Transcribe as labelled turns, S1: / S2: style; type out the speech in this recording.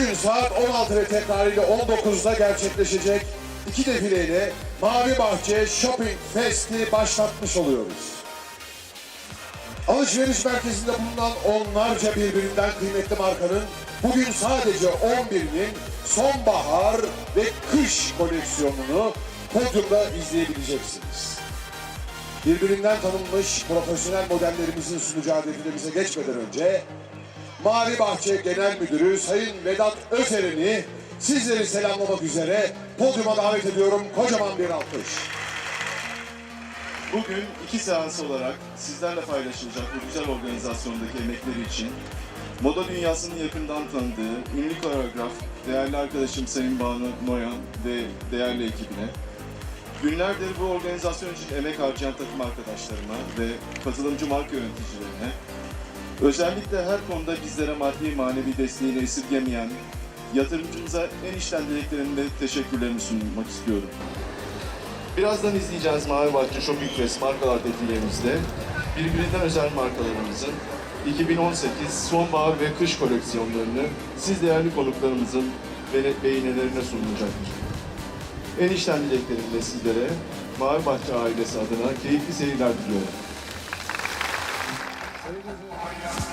S1: Bugün saat 16 ve tekrarıyla 19'da gerçekleşecek iki defileyle Mavi Bahçe Shopping Fest'i başlatmış oluyoruz. Alışveriş merkezinde bulunan onlarca birbirinden kıymetli markanın bugün sadece 11'inin sonbahar ve kış koleksiyonunu podyumda izleyebileceksiniz. Birbirinden tanınmış profesyonel modellerimizin sunacağı defilemize geçmeden önce Mavi Bahçe Genel Müdürü Sayın Vedat Özeren'i sizleri selamlamak üzere podyuma davet ediyorum. Kocaman bir alkış.
S2: Bugün iki seans olarak sizlerle paylaşılacak bu güzel organizasyondaki emekleri için moda dünyasının yakından tanıdığı ünlü koreograf, değerli arkadaşım Sayın Banu Noyan ve değerli ekibine, günlerdir bu organizasyon için emek harcayan takım arkadaşlarıma ve katılımcı marka yöneticilerine, özellikle her konuda bizlere maddi manevi desteğini esirgemeyen yatırımcımıza en içten dileklerimi ve teşekkürlerimi sunmak istiyorum. Birazdan izleyeceğiz Mavi Bahçe Shopping Fest markalar defilemizde birbirinden özel markalarımızın 2018 sonbahar ve kış koleksiyonlarını siz değerli konuklarımızın be- beğenilerine sunulacaktır. En içten dileklerimle sizlere Mavi Bahçe ailesi adına keyifli seyirler diliyorum. Thank you.